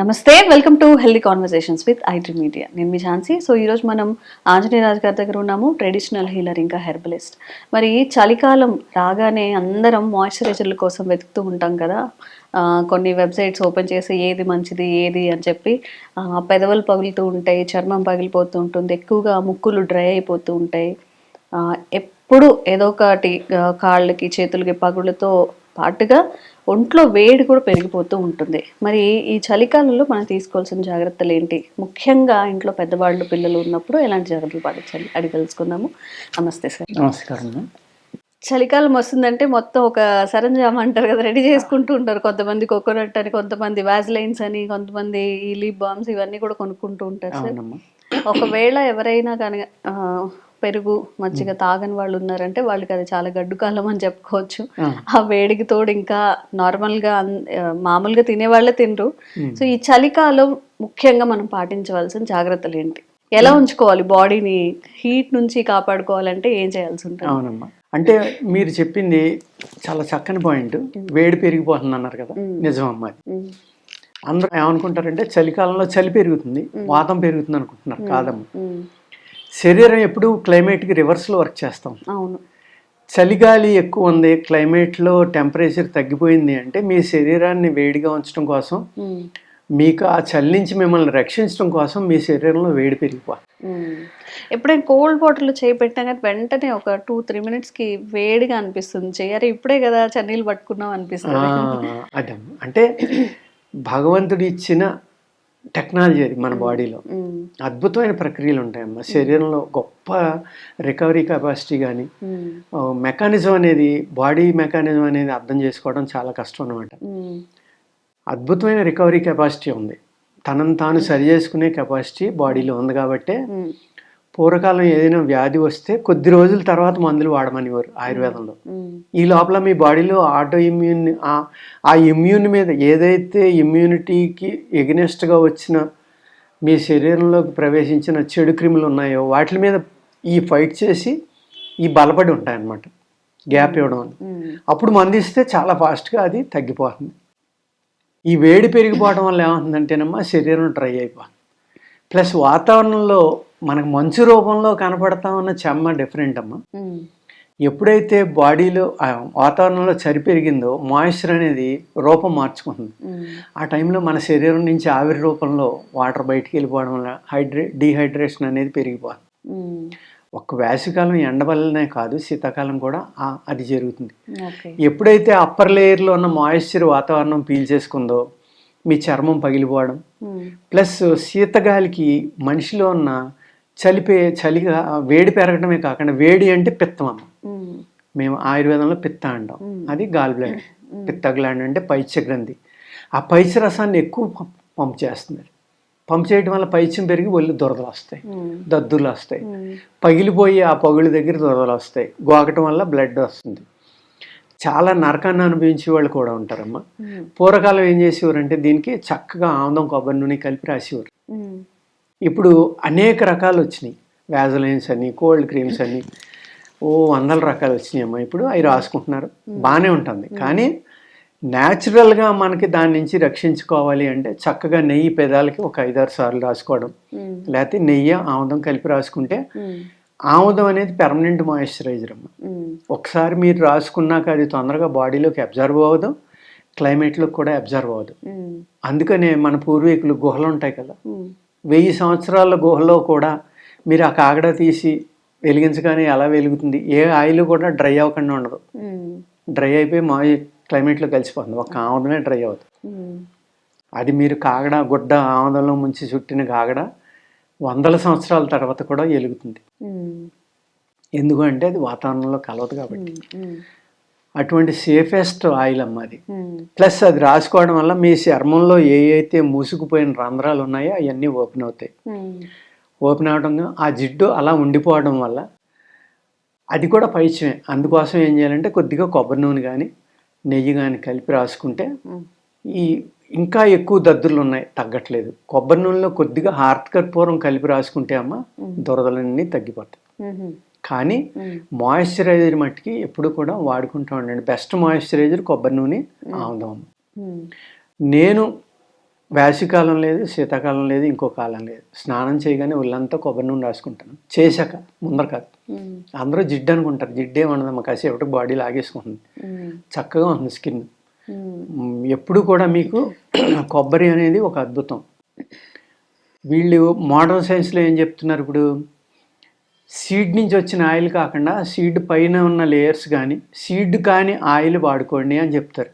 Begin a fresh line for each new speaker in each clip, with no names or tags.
నమస్తే welcome to healthy conversations with IT media. నేను మీ ఝాన్సీ. సో ఈరోజు మనం ఆంజనేయ రాజు గారి దగ్గర ఉన్నాము ట్రెడిషనల్ హీలర్ ఇంకా హెర్బలిస్ట్. మరి చలికాలం రాగానే అందరం మాయిశ్చరైజర్ల కోసం వెతుకుతూ ఉంటాం కదా. కొన్ని వెబ్సైట్స్ ఓపెన్ చేసి ఏది మంచిది ఏది అని చెప్పి పెదవులు పగులుతూ ఉంటాయి చర్మం పగిలిపోతూ ఉంటుంది ఎక్కువగా ముక్కులు డ్రై అయిపోతూ ఉంటాయి. ఎప్పుడు ఏదో ఒకటి కాళ్ళకి చేతులకి పగులతో పాటుగా ఒంట్లో వేడి కూడా పెరిగిపోతూ ఉంటుంది. మరి ఈ చలికాలంలో మనం తీసుకోవాల్సిన జాగ్రత్తలు ఏంటి? ముఖ్యంగా ఇంట్లో పెద్దవాళ్ళు పిల్లలు ఉన్నప్పుడు ఎలాంటి జాగ్రత్తలు పాటించాలి? అడిగి తెలుసుకుందాము. నమస్తే సార్.
నమస్కారం.
చలికాలం వస్తుందంటే మొత్తం ఒక సరంజామ్ అంటారు కదా రెడీ చేసుకుంటూ ఉంటారు. కొంతమంది కోకోనట్ అని కొంతమంది వ్యాజ్లైన్స్ అని కొంతమంది ఈ లిప్ బామ్స్ ఇవన్నీ కూడా కొనుక్కుంటూ ఉంటారు సార్. ఒకవేళ ఎవరైనా కానీ పెరుగు మజ్జిగ తాగని వాళ్ళు ఉన్నారంటే వాళ్ళకి అది చాలా గడ్డు కాలం అని చెప్పుకోవచ్చు.
ఆ.
వేడికి తోడు ఇంకా నార్మల్గా అన్- ఆ, మామూలుగా తినే వాళ్ళే తినరు సో ఈ చలికాలం ముఖ్యంగా మనం పాటించవలసిన జాగ్రత్తలు ఏంటి? ఎలా ఉంచుకోవాలి బాడీని? హీట్ నుంచి కాపాడుకోవాలంటే ఏం చేయాల్సి ఉంటుంది?
అవునమ్మా. అంటే మీరు చెప్పింది చాలా చక్కని పాయింట్. వేడి పెరిగిపోతుంది అన్నారు కదా.
ఉమ్,
అందరూ ఏమనుకుంటారంటే చలికాలంలో చలి పెరుగుతుంది వాతం పెరుగుతుంది అనుకుంటున్నారు కాదమ్మా. శరీరం ఎప్పుడు క్లైమేట్కి రివర్స్లో వర్క్ చేస్తాం.
అవును.
చలిగాలి ఎక్కువ ఉంది క్లైమేట్లో టెంపరేచర్ తగ్గిపోయింది అంటే మీ శరీరాన్ని వేడిగా ఉంచడం కోసం మీకు ఆ చలి నుంచి మిమ్మల్ని రక్షించడం కోసం మీ శరీరంలో వేడి పెరిగిపోతుంది.
ఉమ్. ఎప్పుడైనా కోల్డ్ వాటర్లో చేయి పెట్టినా కానీ వెంటనే ఒక టూ త్రీ మినిట్స్కి వేడిగా అనిపిస్తుంది. అరే ఇప్పుడే కదా చన్నీళ్ళు పట్టుకున్నాం అనిపిస్తుంది.
అదమ్మా అంటే భగవంతుడు ఇచ్చిన టెక్నాలజీ అది మన బాడీలో. అద్భుతమైన ప్రక్రియలు ఉంటాయమ్మా. శరీరంలో గొప్ప రికవరీ కెపాసిటీ కానీ మెకానిజం అనేది బాడీ మెకానిజం అనేది అర్థం చేసుకోవడం చాలా కష్టం అనమాట అద్భుతమైన రికవరీ కెపాసిటీ ఉంది. తనను తాను సరి చేసుకునే కెపాసిటీ బాడీలో ఉంది కాబట్టి పూర్వకాలం ఏదైనా వ్యాధి వస్తే కొద్ది రోజుల తర్వాత మందులు వాడమనేవారు ఆయుర్వేదంలో. ఈ లోపల మీ బాడీలో ఆటో ఇమ్యూన్ ఆ- ఇమ్యూన్ మీద ఏదైతే ఇమ్యూనిటీకి ఎగ్నెస్ట్గా వచ్చిన మీ శరీరంలోకి ప్రవేశించిన చెడు క్రిములు ఉన్నాయో వాటి మీద ఈ ఫైట్ చేసి ఈ బలపడి ఉంటాయన్నమాట. గ్యాప్ ఇవ్వడం అప్పుడు మందిస్తే చాలా ఫాస్ట్గా అది తగ్గిపోతుంది. ఈ వేడి పెరిగిపోవడం వల్ల ఏమవుతుందంటేనమ్మా శరీరం డ్రై అయిపోతుంది. ప్లస్ వాతావరణంలో మనకు మంచు రూపంలో కనపడతా ఉన్న చెమ్మ డిఫరెంట్ అమ్మా. ఎప్పుడైతే బాడీలో వాతావరణంలో చలి పెరిగిందో మాయిశ్చర్ అనేది రూపం మార్చుకుంటుంది. ఆ టైంలో మన శరీరం నుంచి ఆవిరి రూపంలో వాటర్ బయటికి వెళ్ళిపోవడం వల్ల హైడ్రే డీహైడ్రేషన్ అనేది పెరిగిపోతుంది. ఒక్క వేసవికాలం ఎండ వల్లనే కాదు శీతాకాలం కూడా అది జరుగుతుంది. ఎప్పుడైతే అప్పర్ లేయర్లో ఉన్న మాయిశ్చర్ వాతావరణం పీల్చేసుకుందో మీ చర్మం పగిలిపోవడం ప్లస్ శీతగాలికి మనిషిలో ఉన్న చలిపే చలిగా వేడి పెరగడమే కాకుండా వేడి అంటే పిత్తం అమ్మ మేము ఆయుర్వేదంలో పిత్త అంటాం. అది గాల్ బ్లాడ్ పిత్త గ్లాండ్ అంటే పైత్య గ్రంథి ఆ పైత్య రసాన్ని ఎక్కువ పంప్ చేస్తుంది పంప్ చేయడం వల్ల పైత్యం పెరిగి ఒళ్ళు దురదలు వస్తాయి. దద్దులు వస్తాయి. పగిలిపోయి ఆ పగుళ్ళ దగ్గర దురదలు వస్తాయి. గోకటం వల్ల బ్లడ్ వస్తుంది. చాలా నరకాన్ని అనుభవించే వాళ్ళు కూడా ఉంటారమ్మా. పూర్వకాలం ఏం చేసేవారంటే దీనికి చక్కగా ఆముదం కొబ్బరి నూనె కలిపి రాసేవారు. ఇప్పుడు అనేక రకాలు వచ్చినాయి. వ్యాజలైన్స్ అని కోల్డ్ క్రీమ్స్ అని ఓ వందల రకాలు వచ్చినాయి అమ్మా. ఇప్పుడు అవి రాసుకుంటున్నారు. బాగానే ఉంటుంది. కానీ న్యాచురల్గా మనకి దాని నుంచి రక్షించుకోవాలి అంటే చక్కగా నెయ్యి పెదాలకి ఒక ఐదారు సార్లు రాసుకోవడం. లేకపోతే నెయ్యి ఆముదం కలిపి రాసుకుంటే ఆముదం అనేది పెర్మనెంట్ మాయిశ్చరైజర్ అమ్మ. ఒకసారి మీరు రాసుకున్నాక అది తొందరగా బాడీలోకి అబ్జర్వ్ అవ్వదు. క్లైమేట్లోకి కూడా అబ్జర్వ్ అవ్వదు. అందుకనే మన పూర్వీకులు గుహలు ఉంటాయి కదా. వెయ్యి సంవత్సరాల గుహలో కూడా మీరు ఆ కాగడ తీసి వెలిగించగానే ఎలా వెలుగుతుంది. ఏ ఆయిల్ కూడా డ్రై అవ్వకుండా ఉండదు. డ్రై అయిపోయి మా క్లైమేట్లో కలిసిపోతుంది. ఒక ఆముదమే డ్రై అవుతుంది. అది మీరు కాగడ గుడ్డ ఆముదంలో ముంచి చుట్టిన కాగడ వందల సంవత్సరాల తర్వాత కూడా వెలుగుతుంది. ఎందుకంటే అది వాతావరణంలో కలవదు కాబట్టి. అటువంటి సేఫెస్ట్ ఆయిల్ అమ్మ అది. ప్లస్ అది రాసుకోవడం వల్ల మీ చర్మంలో ఏ అయితే మూసుకుపోయిన రంధ్రాలు ఉన్నాయో అవన్నీ ఓపెన్ అవుతాయి. ఓపెన్ అవడం ఆ జిడ్డు అలా ఉండిపోవడం వల్ల అది కూడా పైచ్యమే. అందుకోసం ఏం చేయాలంటే కొద్దిగా కొబ్బరి నూనె కానీ నెయ్యి కానీ కలిపి రాసుకుంటే ఈ ఇంకా ఎక్కువ దద్దులు ఉన్నాయి తగ్గట్లేదు. కొబ్బరి నూనెలో కొద్దిగా హార్ట్ కర్పూరం కలిపి రాసుకుంటే అమ్మ దురదలన్నీ తగ్గిపోతాయి. కానీ మాయిశ్చరైజర్ మట్టికి ఎప్పుడు కూడా వాడుకుంటూ ఉండండి. బెస్ట్ మాయిశ్చరైజర్ కొబ్బరి నూనె ఆముదం. నేను వేసవికాలం లేదు శీతాకాలం లేదు ఇంకో కాలం లేదు. స్నానం చేయగానే ఒళ్ళంతా కొబ్బరి నూనె రాసుకుంటాను. చేశాక ముందర కాదు. అందరూ జిడ్డు అనుకుంటారు. జిడ్డు ఏమన్నదమ్మా కాసేపటి బాడీ లాగేసుకుంటుంది. చక్కగా ఉంటుంది స్కిన్. ఎప్పుడు కూడా మీకు కొబ్బరి అనేది ఒక అద్భుతం. వీళ్ళు మోడర్న్ సైన్స్లో ఏం చెప్తున్నారు ఇప్పుడు? సీడ్ నుంచి వచ్చిన ఆయిల్ కాకుండా సీడ్ పైన ఉన్న లేయర్స్ కానీ సీడ్ కానీ ఆయిల్ వాడుకోండి అని చెప్తారు.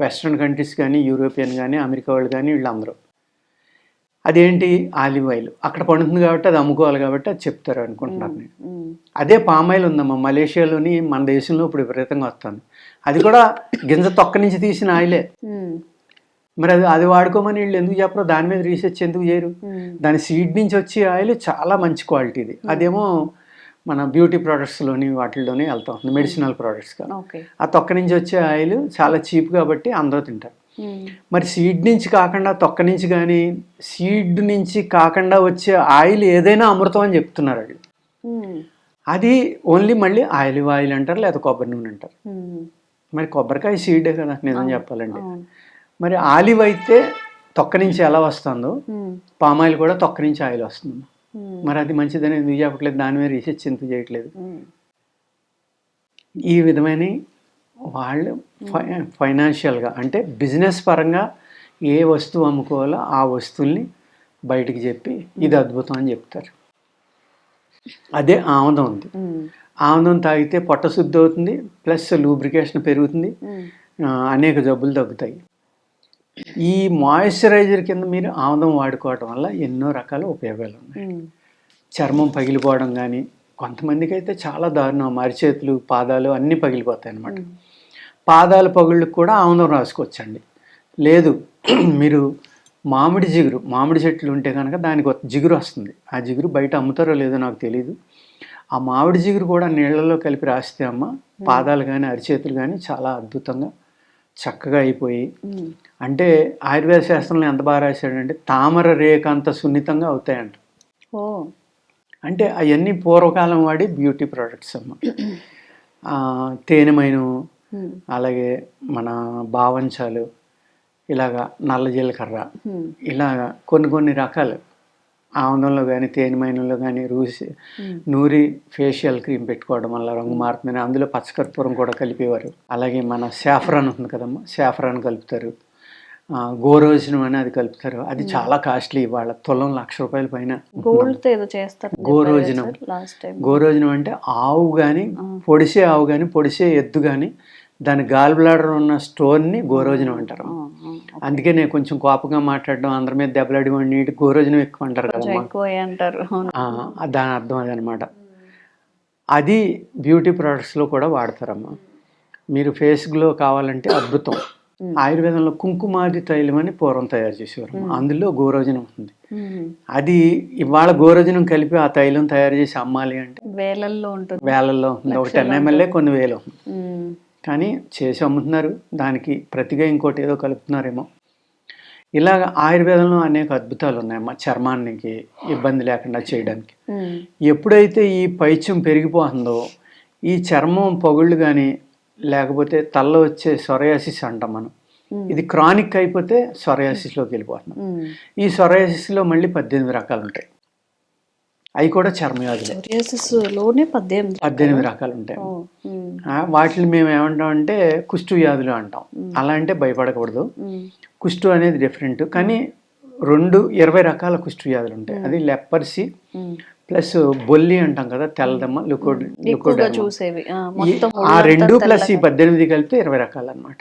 వెస్ట్రన్ కంట్రీస్ కానీ యూరోపియన్ కానీ అమెరికా వాళ్ళు కానీ వీళ్ళందరూ. అదేంటి? Olive oil. అక్కడ పండుతుంది కాబట్టి అది అమ్ముకోవాలి కాబట్టి అది చెప్తారు అనుకుంటున్నారు నేను. అదే పామాయిల్ ఉందమ్మా. మలేషియాలోని మన దేశంలో ఇప్పుడు విపరీతంగా వస్తుంది. అది కూడా గింజ తొక్క నుంచి తీసిన ఆయిలే. మరి అది అది వాడుకోమని వీళ్ళు ఎందుకు చెప్పరు? దాని మీద రీసెర్చ్ ఎందుకు చేయరు? దాని సీడ్ నుంచి వచ్చే ఆయిల్ చాలా మంచి క్వాలిటీది అదేమో మన బ్యూటీ ప్రోడక్ట్స్లోని వాటిల్లోనే వెళ్తా. ఉంటుంది మెడిసినల్ ప్రోడక్ట్స్గా ఆ తొక్క నుంచి వచ్చే ఆయిల్ చాలా చీప్ కాబట్టి అందరూ తింటారు. మరి సీడ్ నుంచి కాకుండా తొక్క నుంచి కానీ సీడ్ నుంచి కాకుండా వచ్చే ఆయిల్ ఏదైనా అమృతం అని చెప్తున్నారు వాళ్ళు. అది ఓన్లీ మళ్ళీ ఆయిల్ ఆయిల్ అంటారు లేదా కొబ్బరి నూనె అంటారు. మరి కొబ్బరికాయ సీడే కదా నిజం చెప్పాలంటే.
అవును.
మరి ఆలివ్ అయితే తొక్క నుంచి ఎలా వస్తుందో పామాయిల్ కూడా తొక్క నుంచి ఆయిల్ వస్తుంది. మరి అది మంచిదని ఎందుకు చెప్పట్లేదు? దాని మీద రీసెర్చ్ ఎందుకు చేయట్లేదు? ఈ విధమైన వాళ్ళు ఫై ఫైనాన్షియల్గా అంటే బిజినెస్ పరంగా ఏ వస్తువు అమ్ముకోవాలో ఆ వస్తువుల్ని బయటికి చెప్పి ఇది అద్భుతం అని చెప్తారు. అదే ఆముదం ఉంది. ఆముదం తాగితే పొట్ట శుద్ధి అవుతుంది ప్లస్ లూబ్రికేషన్ పెరుగుతుంది. అనేక జబ్బులు తగ్గుతాయి. ఈ మాయిశ్చరైజర్ కింద మీరు ఆముదం వాడుకోవడం వల్ల ఎన్నో రకాల ఉపయోగాలు ఉన్నాయి. చర్మం పగిలిపోవడం కానీ కొంతమందికి అయితే చాలా దారుణం. మరిచేతులు పాదాలు అన్నీ పగిలిపోతాయి అన్నమాట. పాదాల పగుళ్ళకు కూడా ఆముదం రాసుకోవచ్చండి. లేదు మీరు మామిడి జిగురు మామిడి చెట్లు ఉంటే కనుక దానికి జిగురు వస్తుంది. ఆ జిగురు బయట అమ్ముతారో లేదో నాకు తెలియదు ఆ మామిడి జిగురు కూడా నీళ్ళలో కలిపి రాస్తే అమ్మ పాదాలు కానీ అరిచేతులు కానీ చాలా అద్భుతంగా చక్కగా అయిపోయి. అంటే ఆయుర్వేద శాస్త్రంలో ఎంత బాగా రాశాడంటే తామర రేఖ అంత సున్నితంగా అవుతాయంట.
ఓ.
అంటే అవన్నీ పూర్వకాలం వాడి బ్యూటీ ప్రోడక్ట్స్ అమ్మ. తేనెమైను అలాగే మన బావంచాలు ఇలాగా నల్ల జీలకర్ర ఇలాగా కొన్ని కొన్ని రకాలు. ఆముదంలో కానీ తేనెమైనంలో కానీ రూసి నూరి ఫేషియల్ క్రీమ్ పెట్టుకోవడం వల్ల రంగు మారుతుందని అందులో పచ్చకర్పూరం కూడా కలిపేవారు. అలాగే మన సాఫ్రాన్ ఉంది కదమ్మా సాఫ్రాన్ కలుపుతారు. గోరోజనం అని అది కలుపుతారు. అది చాలా కాస్ట్లీ వాళ్ళ తులం లక్ష రూపాయల పైన గోరోజనం. గోరోజనం అంటే ఆవు కానీ పొడిసే ఆవు కానీ పొడిసే ఎద్దు కానీ దాని గాల్ బ్లాడర్ ఉన్న స్టోన్ని గోరోజనం అంటారు. అందుకే నేను కొంచెం కోపంగా మాట్లాడడం అందరి మీద దెబ్బలాడి నీటి గోరోజనం ఎక్కువ అంటారు. ఆ, దాని అర్థం అదనమాట అది బ్యూటీ ప్రోడక్ట్స్లో కూడా వాడతారమ్మా. మీరు ఫేస్ గ్లో కావాలంటే అద్భుతం. ఆయుర్వేదంలో కుంకుమాది తైలం అని పూర్వం తయారు చేసేవారు అందులో గోరోజనం ఉంది అది ఇవాళ గోరోజనం కలిపి ఆ తైలం తయారు చేసి అమ్మాలి అంటే
వేలల్లో ఉంటుంది.
వేలల్లో ఉంది ఒక టెన్ ఎంఎల్ఏ కొన్ని వేలు. కానీ చేసి అమ్ముతున్నారు. దానికి ప్రతిగా ఇంకోటి ఏదో కలుపుతున్నారేమో. ఇలాగ ఆయుర్వేదంలో అనేక అద్భుతాలు ఉన్నాయమ్మా చర్మానికి ఇబ్బంది లేకుండా చేయడానికి. ఎప్పుడైతే ఈ పైత్యం పెరిగిపోతుందో ఈ చర్మం పగుళ్ళు కానీ లేకపోతే తలలో వచ్చే సొరయాసిస్ అంటాం మనం. ఇది క్రానిక్ అయిపోతే సొరయాసిస్లోకి వెళ్ళిపోతున్నాం. ఈ సొరయాసిస్లో మళ్ళీ పద్దెనిమిది రకాలు ఉంటాయి అవి కూడా చర్మవ్యాధులే
లోనే పద్దెనిమిది
పద్దెనిమిది రకాలు. ఉంటాయి వాటిని మేము ఏమంటాం అంటే కుష్టు వ్యాధులు అంటాం. అలా అంటే భయపడకూడదు. కుష్టు అనేది డిఫరెంట్. కానీ రెండు ఇరవై రకాల కుష్టు వ్యాధులు ఉంటాయి అది లెప్పర్సీ. ప్లస్ బొల్లి అంటాం కదా తెల్లదమ్మ లుకోడ్
ఎక్కువగా చూసేవి. ఆ, మొత్తం
ఆ రెండు ప్లస్ ఈ పద్దెనిమిది కలిపితే ఇరవై రకాలు అనమాట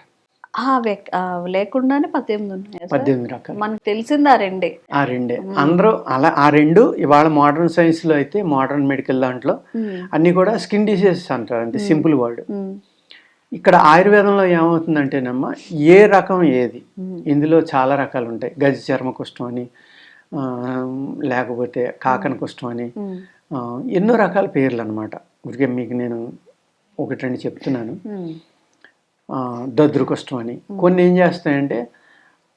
లేకుండానే పద్దెనిమిది ఉన్నాయి
పద్దెనిమిది రకాలు.
మనకు తెలిసింది ఆ రెండే.
ఆ రెండే. అందరూ అలా ఆ రెండు ఇవాళ మోడర్న్ సైన్స్లో అయితే మోడర్న్ మెడికల్ దాంట్లో అన్నీ కూడా స్కిన్ డిసీజెస్ అంటారు అంతే సింపుల్ వర్డ్ ఇక్కడ ఆయుర్వేదంలో ఏమవుతుందంటేనమ్మా ఏ రకం ఏది ఇందులో చాలా రకాలు ఉంటాయి. గజ చర్మ కుష్టం అని లేకపోతే కాకన కుష్టం అని ఎన్నో రకాల పేర్లు అనమాట ఊరికే మీకు నేను ఒకటి రెండు చెప్తున్నాను.
ఉమ్,
ఆ, దద్రు కుష్టం అని. కొన్ని ఏం చేస్తాయంటే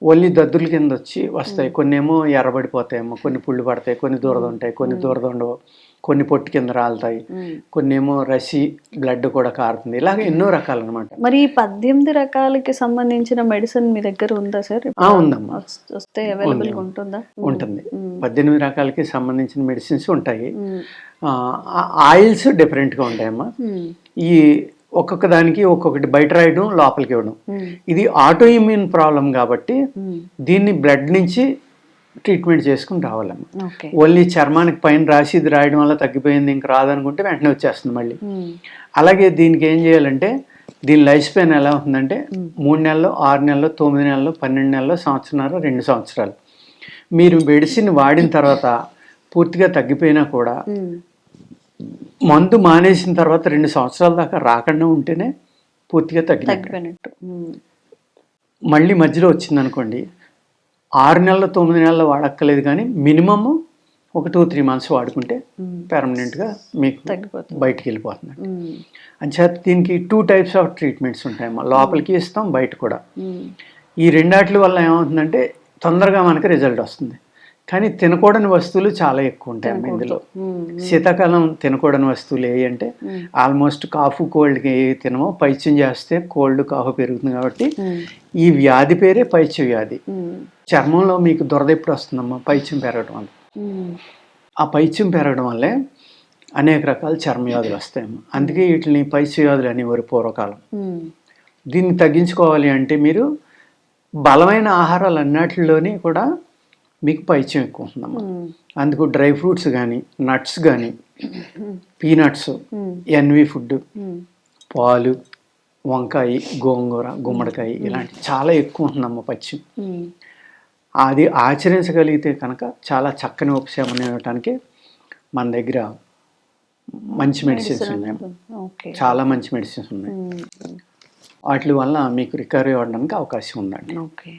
ఓన్లీ దద్దుల కింద వచ్చి వస్తాయి. కొన్ని ఏమో ఎర్రబడిపోతాయేమో కొన్ని పుళ్ళు పడతాయి కొన్ని దూరద ఉంటాయి కొన్ని దూరద ఉండవు కొన్ని పొట్టు కింద రాలుతాయి. కొన్ని ఏమో రసి బ్లడ్ కూడా కారుతుంది. ఇలాగ ఎన్నో రకాలు అనమాట
మరి ఈ పద్దెనిమిది రకాలకి సంబంధించిన మెడిసిన్ మీ దగ్గర ఉందా సార్?
ఉందమ్మా.
వస్- వస్తే అవైలబుల్ ఉంటుందా?
ఉంటుంది. పద్దెనిమిది రకాలకి సంబంధించిన మెడిసిన్స్ ఉంటాయి. ఆయిల్స్ డిఫరెంట్గా ఉంటాయమ్మా.
మ్మ్.
ఈ ఒక్కొక్క దానికి ఒక్కొక్కటి బయట రాయడం లోపలికి ఇవ్వడం
మ్మ్.
ఇది ఆటో ఇమ్యూన్ ప్రాబ్లం కాబట్టి
మ్మ్.
దీన్ని బ్లడ్ నుంచి ట్రీట్మెంట్ చేసుకుని రావాలమ్మా ఓన్లీ చర్మానికి పైన రాసి ఇది రాయడం వల్ల తగ్గిపోయింది ఇంక రాదనుకుంటే వెంటనే వచ్చేస్తుంది మళ్ళీ
మ్మ్.
అలాగే దీనికి ఏం చేయాలంటే దీని లైఫ్ స్పాన్ ఎలా ఉంటుందంటే మూడు నెలలు ఆరు నెలలు తొమ్మిది నెలలు పన్నెండు నెలలు సంవత్సరాలు రెండు సంవత్సరాలు మీరు మెడిసిన్ వాడిన తర్వాత పూర్తిగా తగ్గిపోయినా కూడా. మందు మానేసిన తర్వాత రెండు సంవత్సరాల దాకా రాకుండా ఉంటేనే పూర్తిగా తగ్గినట్టు. మళ్ళీ మధ్యలో వచ్చిందనుకోండి ఆరు నెలలు తొమ్మిది నెలలు వాడక్కలేదు కానీ మినిమమ్ ఒక టూ త్రీ మంత్స్ వాడుకుంటే. పెర్మనెంట్గా మీకు
తగ్గిపోతుంది
బయటికి వెళ్ళిపోతుంది. అంచేత దీనికి టూ టైప్స్ ఆఫ్ ట్రీట్మెంట్స్ ఉంటాయమ్మా లోపలికి ఇస్తాం బయట కూడా. ఈ రెండాట్ల వల్ల ఏమవుతుందంటే తొందరగా మనకి రిజల్ట్ వస్తుంది కానీ తినకూడని వస్తువులు చాలా ఎక్కువ ఉంటాయి ఇందులో. శీతాకాలం తినకూడని వస్తువులు ఏ అంటే. ఆల్మోస్ట్ కాఫ్ కోల్డ్కి ఏ తినమో పైత్యం చేస్తే కోల్డ్ కాఫ్ పెరుగుతుంది కాబట్టి. ఈ వ్యాధి పేరే పైత్య వ్యాధి. చర్మంలో మీకు దురద ఎప్పుడు వస్తుందమ్మా పైత్యం పెరగడం వల్ల. ఆ పైత్యం పెరగడం వల్లే అనేక రకాల చర్మ వ్యాధులు వస్తాయమ్మా అందుకే వీటిని పైత్య వ్యాధులు అనేవారు పూర్వకాలం. దీన్ని తగ్గించుకోవాలి అంటే మీరు బలమైన ఆహారాలు అన్నిటిలోని కూడా మీకు పైత్యం ఎక్కువ ఉంటుందమ్మా
మ్మ్.
అందుకు డ్రై ఫ్రూట్స్ కానీ నట్స్ కానీ పీనట్స్. N V food. పాలు వంకాయ గోంగూర గుమ్మడికాయ ఇలాంటి చాలా ఎక్కువ ఉంటుందమ్మ పచ్చిం. అది ఆచరించగలిగితే కనుక చాలా చక్కని ఉపశమనం ఇవ్వటానికి మన దగ్గర మంచి మెడిసిన్స్ ఉన్నాయి చాలా మంచి మెడిసిన్స్ ఉన్నాయి. వాటి వల్ల మీకు రికవరీ అవ్వడానికి అవకాశం ఉందండి
ఓకే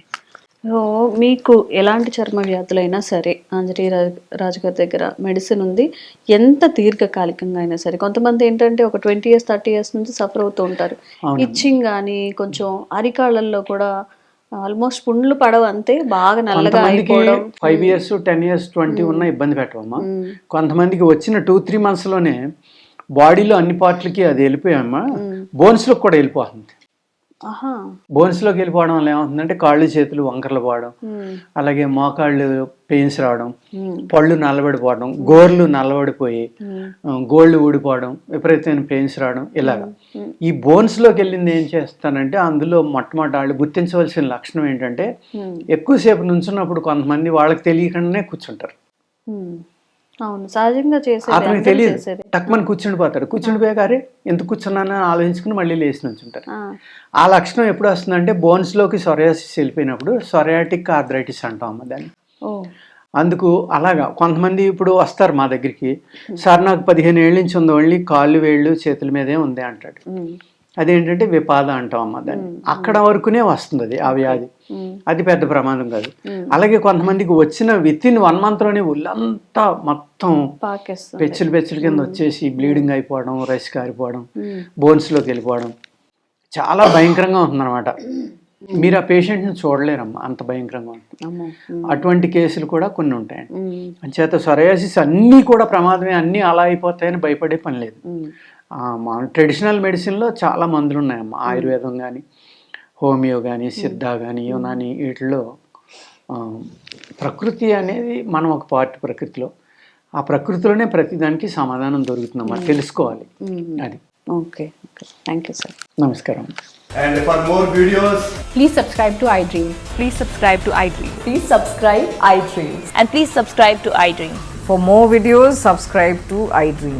మీకు ఎలాంటి చర్మ వ్యాధులైనా సరే ఆంజనేయ రాజు రాజు గారి దగ్గర మెడిసిన్ ఉంది. ఎంత దీర్ఘకాలికంగా అయినా సరే కొంతమంది ఏంటంటే ఒక ట్వంటీ ఇయర్స్ థర్టీ ఇయర్స్ నుంచి సఫర్ అవుతూ ఉంటారు. ఇచ్చింగ్ కానీ కొంచెం అరికాళ్ళల్లో కూడా ఆల్మోస్ట్ పుండ్లు పడవ అంతే బాగా నల్లగా అయిపోవడం.
Five years ten years twenty ఉన్న ఇబ్బంది పెట్టవమ్మా.
మ్మ్.
కొంతమందికి వచ్చిన టూ త్రీ మంత్స్లోనే బాడీలో అన్ని పార్ట్లకి అది వెళ్ళిపోయామ్మా
మ్మ్.
బోన్స్లోకి కూడా వెళ్ళిపోతుంది. బోన్స్లోకి వెళ్ళిపోవడం వల్ల ఏమవుతుందంటే కాళ్ళు చేతులు వంకరలు పోవడం. అలాగే మోకాళ్ళు పెయిన్స్ రావడం. పళ్ళు నల్లబడిపోవడం గోర్లు నల్లబడిపోయి గోళ్ళు ఊడిపోవడం విపరీతమైన పెయిన్స్ రావడం ఇలాగా ఈ బోన్స్లోకి వెళ్ళింది ఏం చేస్తానంటే అందులో మొట్టమొదటి వాళ్ళు గుర్తించవలసిన లక్షణం ఏంటంటే. ఎక్కువసేపు నుంచున్నప్పుడు కొంతమంది వాళ్ళకి తెలియకుండానే కూర్చుంటారు.
అవును సహజంగా చేసేది
అతనికి తెలియదు. టక్మని కూర్చుండిపోతారు కూర్చుండిపోయారే ఎంత కూర్చున్నానని ఆలోచించుకుని మళ్ళీ లేచి నుంచుంటారు.
ఆ.
లక్షణం ఎప్పుడు వస్తుందంటే బోన్స్లోకి సొరయాసిస్ వెళ్ళిపోయినప్పుడు సొరయాటిక్ ఆర్థరైటిస్ అంటాం అమ్మ దాన్ని. అందుకు అలాగా కొంతమంది ఇప్పుడు వస్తారు మా దగ్గరికి. సార్ నాకు పదిహేను ఏళ్ళ నుంచి ఉంది ఓన్లీ కాళ్ళు వేళ్ళు చేతుల మీదే ఉంది అంటాడు. అదేంటంటే విపాద అంటాం అమ్మ దాన్ని. అక్కడ వరకునే వస్తుంది అది ఆ వ్యాధి. అది పెద్ద ప్రమాదం కాదు. అలాగే కొంతమందికి వచ్చిన విత్ ఇన్ వన్ మంత్లోనే ఒళ్ళంతా మొత్తం పెచ్చులు పెచ్చుల కింద వచ్చేసి బ్లీడింగ్ అయిపోవడం రైస్ కారిపోవడం. బోన్స్లోకి వెళ్ళిపోవడం. చాలా భయంకరంగా ఉంటుందన్నమాట. మీరు ఆ పేషెంట్ని చూడలేరమ్మా అంత భయంకరంగా ఉంటుంది. అటువంటి కేసులు కూడా కొన్ని ఉంటాయి
మ్మ్.
అంచేత సొరయాసిస్ అన్నీ కూడా ప్రమాదమే అన్నీ అలా అయిపోతాయని భయపడే పని లేదు. మన ట్రెడిషనల్ మెడిసిన్లో చాలా మందులు ఉన్నాయమ్మా ఆయుర్వేదం కానీ హోమియో కానీ సిద్ధ కానీ యునాని వీటిలో ప్రకృతి అనేది మనం ఒక పార్ట్ ప్రకృతిలో ఆ ప్రకృతిలోనే ప్రతిదానికి సమాధానం దొరుకుతుందమ్మా తెలుసుకోవాలి. అది
okay okay thank you sir
నమస్కారం
And for more videos,
Please subscribe to iDream.
Please subscribe to iDream.
Please subscribe iDream.
And please subscribe to iDream.
For more videos, subscribe to iDream.